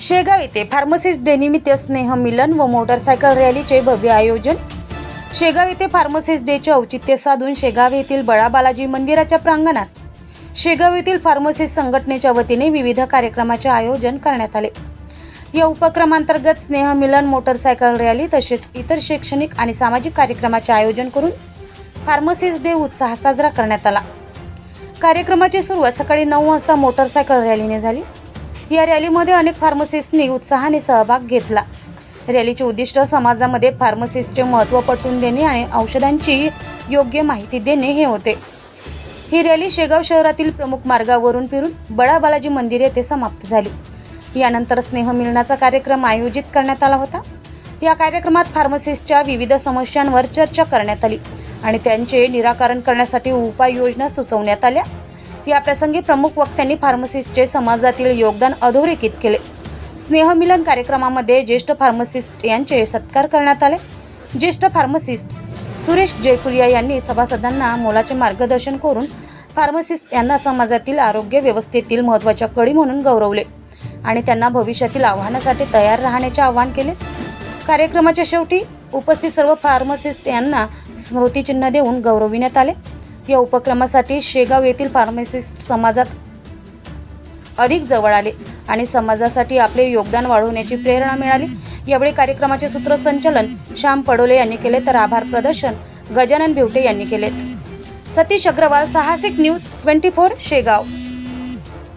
शेगाव येथे pharmacist day निमित्त स्नेह मिलन व मोटरसायकल रॅलीचे भव्य आयोजन. शेगाव येथे फार्मसिस्ट डेचे औचित्य साधून शेगाव येथील बळा बालाजी मंदिराच्या प्रांगणात शेगाव येथील फार्मसिस्ट संघटनेच्या वतीने विविध कार्यक्रमाचे आयोजन करण्यात आले. या उपक्रमांतर्गत स्नेह मिलन मोटरसायकल रॅली तसेच इतर शैक्षणिक आणि सामाजिक कार्यक्रमाचे आयोजन करून फार्मसिस्ट डे उत्साह साजरा करण्यात आला. कार्यक्रमाची सुरुवात सकाळी नऊ वाजता मोटरसायकल रॅलीने झाली. या रॅलीमध्ये अनेक फार्मसिस्टनी उत्साहाने सहभाग घेतला. रॅलीचे उद्दिष्ट समाजामध्ये फार्मसिस्टचे महत्त्व पटवून देणे आणि औषधांची योग्य माहिती देणे हे होते. ही रॅली शेगाव शहरातील प्रमुख मार्गावरून फिरून बडा बालाजी मंदिर येथे समाप्त झाली. यानंतर स्नेहमिलनाचा कार्यक्रम आयोजित करण्यात आला होता. या कार्यक्रमात फार्मसिस्टच्या विविध समस्यांवर चर्चा करण्यात आली आणि त्यांचे निराकरण करण्यासाठी उपाययोजना सुचवण्यात आल्या. या प्रसंगी प्रमुख वक्त्यांनी फार्मसिस्टचे समाजातील योगदान अधोरेखित केले. स्नेहमिलन कार्यक्रमामध्ये ज्येष्ठ फार्मसिस्ट यांचे सत्कार करण्यात आले. ज्येष्ठ फार्मसिस्ट सुरेश जयपुरिया यांनी सभासदांना मोलाचे मार्गदर्शन करून फार्मसिस्ट यांना समाजातील आरोग्य व्यवस्थेतील महत्त्वाच्या कडी म्हणून गौरवले आणि त्यांना भविष्यातील आव्हानासाठी तयार राहण्याचे आवाहन केले. कार्यक्रमाच्या शेवटी उपस्थित सर्व फार्मसिस्ट यांना स्मृतिचिन्ह देऊन गौरविण्यात आले. या उपक्रमासाठी शेगाव येथील फार्मसिस्ट समाजात अधिक जवळ आले आणि समाजासाठी आपले योगदान वाढवण्याची प्रेरणा मिळाली. यावेळी कार्यक्रमाचे सूत्रसंचालन श्याम पडोले यांनी केले तर आभार प्रदर्शन गजानन भिवटे यांनी केले. सतीश अग्रवाल साहसिक न्यूज ट्वेंटी फोर शेगाव.